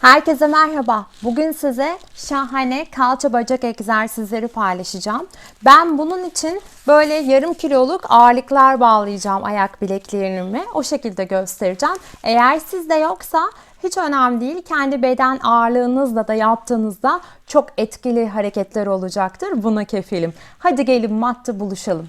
Herkese merhaba. Bugün size şahane kalça bacak egzersizleri paylaşacağım. Ben bunun için böyle yarım kiloluk ağırlıklar bağlayacağım ayak bileklerimi. O şekilde göstereceğim. Eğer sizde yoksa hiç önemli değil. Kendi beden ağırlığınızla da yaptığınızda çok etkili hareketler olacaktır. Buna kefilim. Hadi gelin matta buluşalım.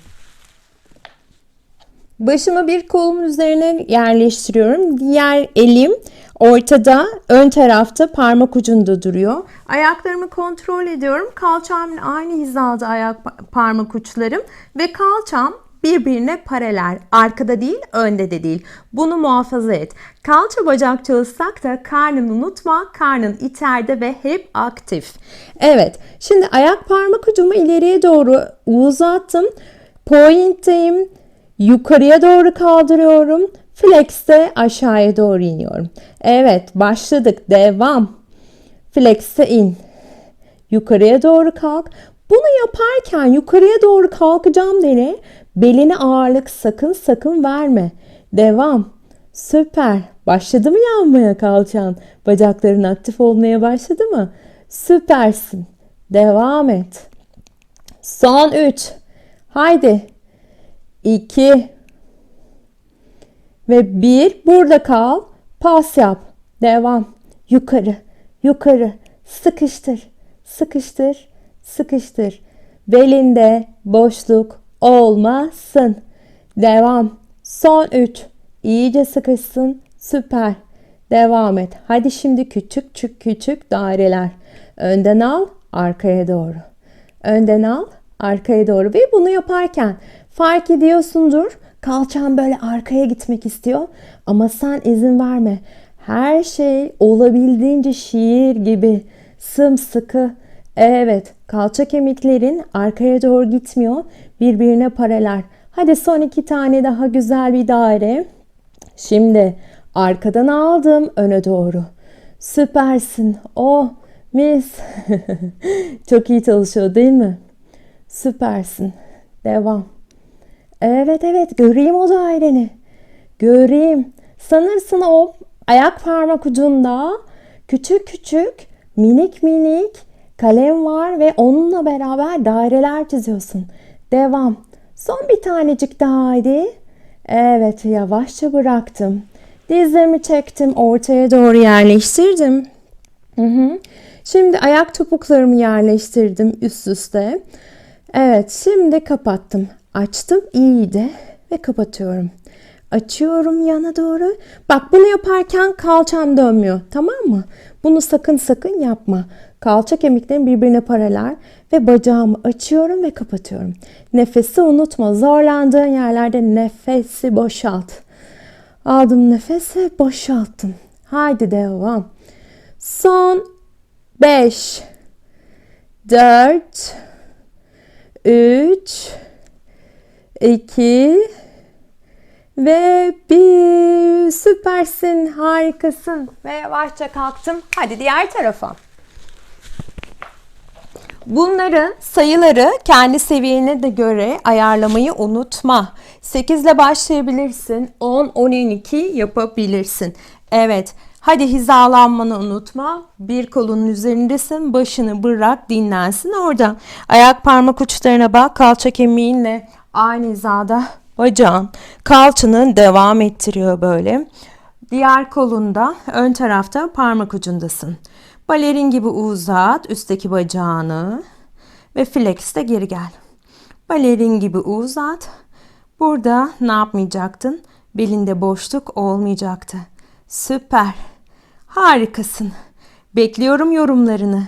Başımı bir kolumun üzerine yerleştiriyorum. Diğer elim ortada, ön tarafta parmak ucunda duruyor. Ayaklarımı kontrol ediyorum. Kalçamla aynı hizada ayak parmak uçlarım ve kalçam birbirine paralel. Arkada değil, önde de değil. Bunu muhafaza et. Kalça bacak çalışsak da karnını unutma. Karnın içeride ve hep aktif. Evet. Şimdi ayak parmak ucumu ileriye doğru uzattım. Point'teyim. Yukarıya doğru kaldırıyorum. Flex'te aşağıya doğru iniyorum. Evet başladık. Devam. Flex'te in. Yukarıya doğru kalk. Bunu yaparken yukarıya doğru kalkacağım dene. Beline ağırlık sakın sakın verme. Devam. Süper. Başladı mı yanmaya kalçan? Bacakların aktif olmaya başladı mı? Süpersin. Devam et. Son 3. Haydi. 2 ve 1 burada kal. Pas yap. Devam. Yukarı. Yukarı. Sıkıştır. Sıkıştır. Sıkıştır. Belinde boşluk olmasın. Devam. Son 3. İyice sıkışsın. Süper. Devam et. Hadi şimdi küçük küçük küçük daireler. Önden al, arkaya doğru. Önden al, arkaya doğru. Ve bunu yaparken fark ediyorsundur. Kalçan böyle arkaya gitmek istiyor ama sen izin verme. Her şey olabildiğince şiir gibi sımsıkı. Evet, kalça kemiklerin arkaya doğru gitmiyor, birbirine paralel. Hadi son iki tane daha güzel bir daire. Şimdi arkadan aldım öne doğru. Süpersin. Oh, mis. Çok iyi çalışıyor değil mi? Süpersin. Devam. Evet evet göreyim o daireni. Göreyim. Sanırsın o ayak parmak ucunda küçük küçük minik minik kalem var ve onunla beraber daireler çiziyorsun. Devam. Son bir tanecik daha haydi. Evet yavaşça bıraktım. Dizlerimi çektim ortaya doğru yerleştirdim. Hı hı. Şimdi ayak topuklarımı yerleştirdim üst üste. Evet şimdi kapattım. Açtım iyice ve kapatıyorum. Açıyorum yana doğru. Bak bunu yaparken kalçam dönmüyor. Tamam mı? Bunu sakın sakın yapma. Kalça kemiklerim birbirine paralel ve bacağımı açıyorum ve kapatıyorum. Nefesi unutma. Zorlandığın yerlerde nefesi boşalt. Aldım nefesi boşalttım. Haydi devam. Son 5 4 3 2 ve bir süpersin, harikasın ve yavaşça kalktım. Hadi diğer tarafa. Bunların sayıları kendi seviyene de göre ayarlamayı unutma. 8 ile başlayabilirsin. 10, 12 yapabilirsin. Evet. Hadi hizalanmanı unutma. Bir kolunun üzerindesin. Başını bırak dinlensin orada. Ayak parmak uçlarına bak. Kalça kemiğinle aynı hizada bacağın kalçanı devam ettiriyor böyle. Diğer kolunda ön tarafta parmak ucundasın. Balerin gibi uzat üstteki bacağını ve flex'te geri gel. Balerin gibi uzat. Burada ne yapmayacaktın? Belinde boşluk olmayacaktı. Süper. Harikasın. Bekliyorum yorumlarını.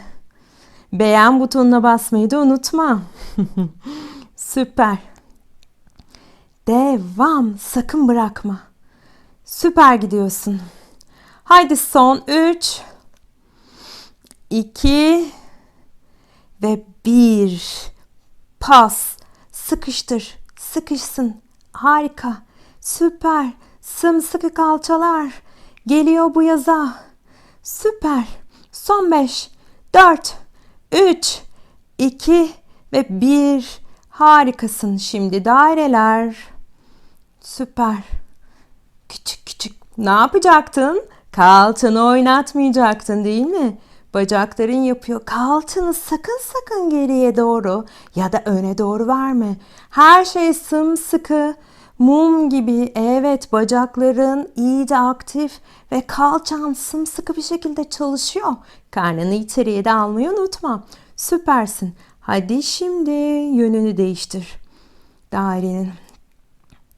Beğen butonuna basmayı da unutma. Süper. Devam. Sakın bırakma. Süper gidiyorsun. Haydi son 3 2 ve 1 pas. Sıkıştır. Sıkışsın. Harika. Süper. Sımsıkı kalçalar. Geliyor bu yaza. Süper. Son 5 4 3 2 ve 1 harikasın şimdi daireler Süper. Küçük küçük ne yapacaktın? Kalçanı oynatmayacaktın değil mi? Bacakların yapıyor. Kalçanı sakın sakın geriye doğru ya da öne doğru verme. Her şey sımsıkı. Mum gibi evet bacakların iyice aktif ve kalçan sımsıkı bir şekilde çalışıyor. Karnını içeriye de almayı unutma. Süpersin. Hadi şimdi yönünü değiştir. Dairenin.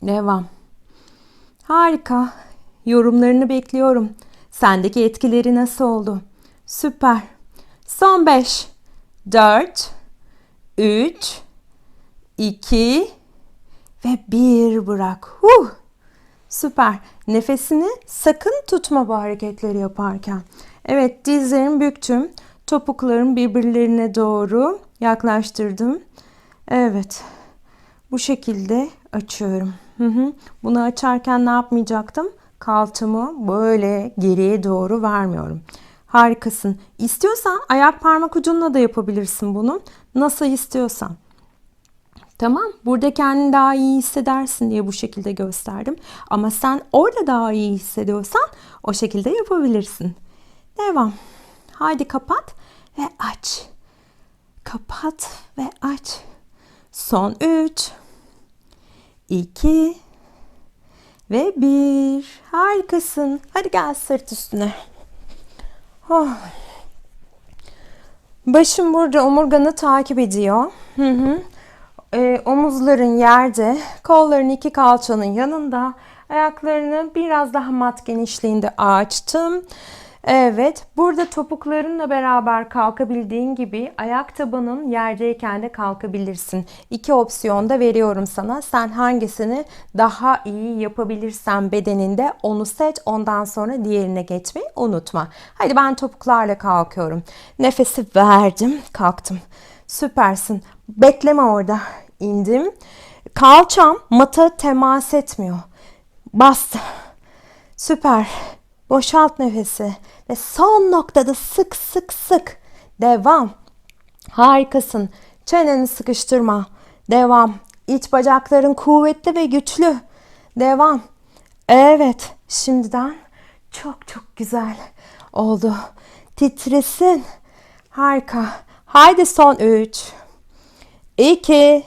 Devam. Harika. Yorumlarını bekliyorum. Sendeki etkileri nasıl oldu? Süper. Son 5, 4, 3, 2 ve 1 bırak. Huh. Süper. Nefesini sakın tutma bu hareketleri yaparken. Evet dizlerimi büktüm. Topuklarımı birbirlerine doğru yaklaştırdım. Evet. Bu şekilde açıyorum. Hı hı. Bunu açarken ne yapmayacaktım? Kalçamı böyle geriye doğru vermiyorum. Harikasın. İstiyorsan ayak parmak ucunla da yapabilirsin bunu. Nasıl istiyorsan. Tamam. Burada kendini daha iyi hissedersin diye bu şekilde gösterdim. Ama sen orada daha iyi hissediyorsan o şekilde yapabilirsin. Devam. Haydi kapat ve aç. Kapat ve aç. Son 3 2 ve 1. Harikasın. Hadi gel sırt üstüne. Oh. Başım burada omurganı takip ediyor. Hı hı. Ee, omuzların yerde, kolların iki kalçanın yanında. Ayaklarını biraz daha mat genişliğinde açtım. Evet, burada topuklarınla beraber kalkabildiğin gibi ayak tabanın yerdeyken de kalkabilirsin. İki opsiyon da veriyorum sana. Sen hangisini daha iyi yapabilirsen bedeninde onu seç. Ondan sonra diğerine geçmeyi unutma. Hadi ben topuklarla kalkıyorum. Nefesi verdim, kalktım. Süpersin. Bekleme orada. İndim. Kalçam mata temas etmiyor. Bastı. Süper. Boşalt nefesi. Ve son noktada sık sık sık. Devam. Harikasın. Çeneni sıkıştırma. Devam. İç bacakların kuvvetli ve güçlü. Devam. Evet. Şimdiden çok çok güzel oldu. Titresin. Harika. Haydi son 3 2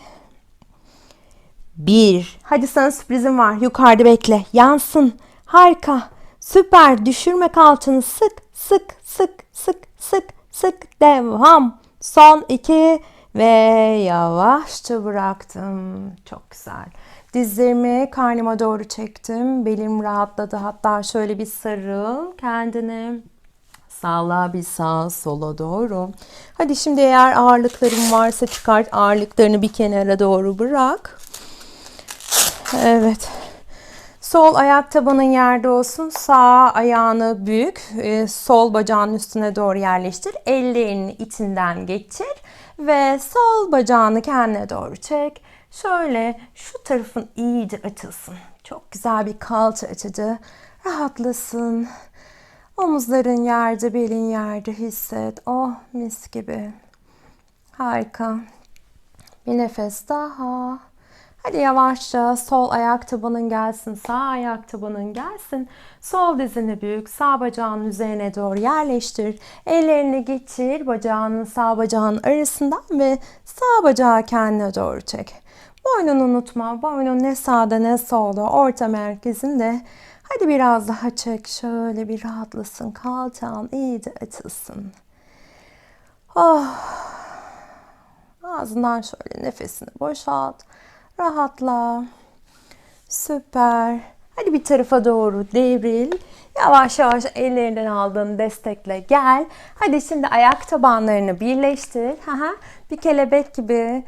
1 Hadi sana sürprizim var. Yukarıda bekle. Yansın. Harika. Süper. Düşürme kalçanı. Sık sık sık sık sık sık. Devam. Son 2 ve yavaşça bıraktım. Çok güzel. Dizlerimi karnıma doğru çektim. Belim rahatladı. Hatta şöyle bir sarıl kendine. Sağla bir sağa sola doğru. Hadi şimdi eğer ağırlıkların varsa çıkart ağırlıklarını bir kenara doğru bırak. Evet. Sol ayak tabanın yerde olsun. Sağ ayağını büyük. e, Sol bacağın üstüne doğru yerleştir. Ellerini içinden geçir. Ve sol bacağını kendine doğru çek. Şöyle şu tarafın iyice açılsın. Çok güzel bir kalça açıcı. Rahatlasın. Omuzların yerde, belin yerde hisset. Oh mis gibi. Harika. Bir nefes daha. Hadi yavaşça sol ayak tabanın gelsin, sağ ayak tabanın gelsin. Sol dizini büyük, sağ bacağın üzerine doğru yerleştir. Ellerini geçir bacağının sağ bacağın arasından ve sağ bacağı kendine doğru çek. Boynunu unutma. Boynun ne sağda ne solda, orta merkezinde. Hadi biraz daha çek. Şöyle bir rahatlasın. Kalçan iyice açılsın. Oh. Ağzından şöyle nefesini boşalt. Rahatla. Süper. Hadi bir tarafa doğru devril. Yavaş yavaş ellerinden aldığın destekle gel. Hadi şimdi ayak tabanlarını birleştir. Haha. bir kelebek gibi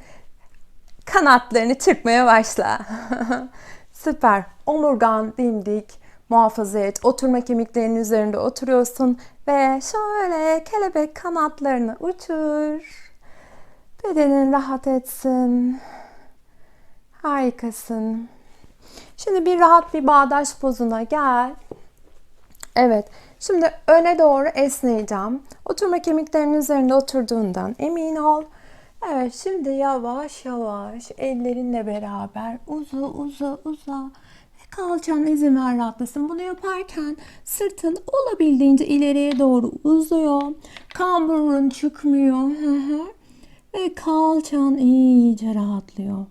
kanatlarını çırpmaya başla. Süper. Omurgan dimdik muhafaza et. Oturma kemiklerinin üzerinde oturuyorsun ve şöyle kelebek kanatlarını uçur. Bedenin rahat etsin. Harikasın. Şimdi bir rahat bir bağdaş pozuna gel. Evet. Şimdi öne doğru esneyeceğim. Oturma kemiklerinin üzerinde oturduğundan emin ol. Evet şimdi yavaş yavaş ellerinle beraber uza uza uza ve Kalçan izin ver rahatlasın. Bunu yaparken sırtın olabildiğince ileriye doğru uzuyor. Kamburun çıkmıyor. Ve kalçan iyice rahatlıyor.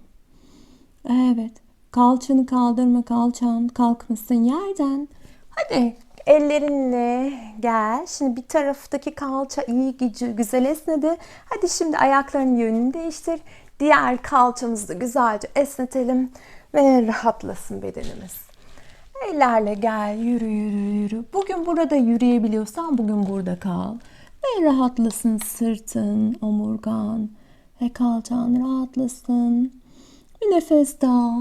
Evet. Kalçanı kaldırma kalçan kalkmasın yerden. Hadi ellerinle gel. Şimdi bir taraftaki kalça iyi gücü güzel esnedi. Hadi şimdi ayakların yönünü değiştir. Diğer kalçamızı da güzelce esnetelim ve rahatlasın bedenimiz. Ellerle gel yürü yürü yürü. Bugün burada yürüyebiliyorsan bugün burada kal. Ve rahatlasın sırtın, omurgan ve kalçan rahatlasın. Bir nefes daha.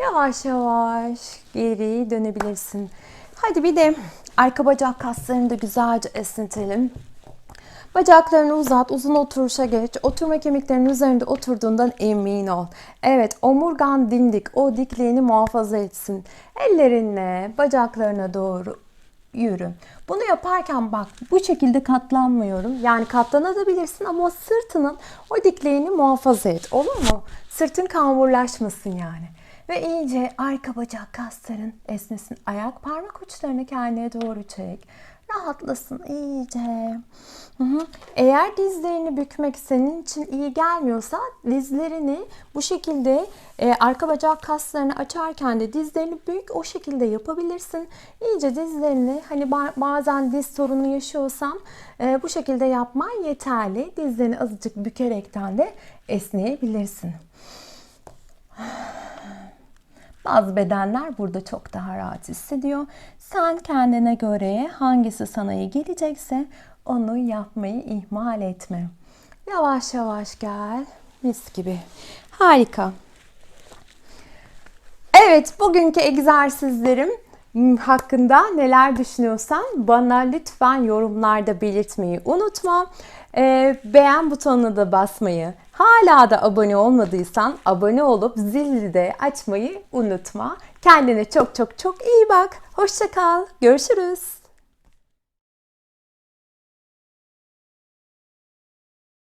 Yavaş yavaş geri dönebilirsin. Hadi bir de arka bacak kaslarını da güzelce esnetelim. Bacaklarını uzat, uzun oturuşa geç. Oturma kemiklerinin üzerinde oturduğundan emin ol. Evet, omurgan dimdik, o dikliğini muhafaza etsin. Ellerinle bacaklarına doğru yürü. Bunu yaparken bak bu şekilde katlanmıyorum. Yani katlanabilirsin ama sırtının o dikliğini muhafaza et. Olur mu? Sırtın kamburlaşmasın yani. Ve iyice arka bacak kasların esnesin. Ayak parmak uçlarını kendine doğru çek. Rahatlasın iyice. Eğer dizlerini bükmek senin için iyi gelmiyorsa dizlerini bu şekilde e, arka bacak kaslarını açarken de dizlerini bük o şekilde yapabilirsin. İyice dizlerini hani ba- bazen diz sorunu yaşıyorsam e, bu şekilde yapman yeterli. Dizlerini azıcık bükerekten de esneyebilirsin. Bazı bedenler burada çok daha rahat hissediyor. Sen kendine göre hangisi sana iyi gelecekse onu yapmayı ihmal etme. Yavaş yavaş gel. Mis gibi. Harika. Evet, bugünkü egzersizlerim hakkında neler düşünüyorsan bana lütfen yorumlarda belirtmeyi unutma. Ee, beğen butonuna da basmayı, hala da abone olmadıysan abone olup zili de açmayı unutma. Kendine çok çok çok iyi bak. Hoşça kal. Görüşürüz.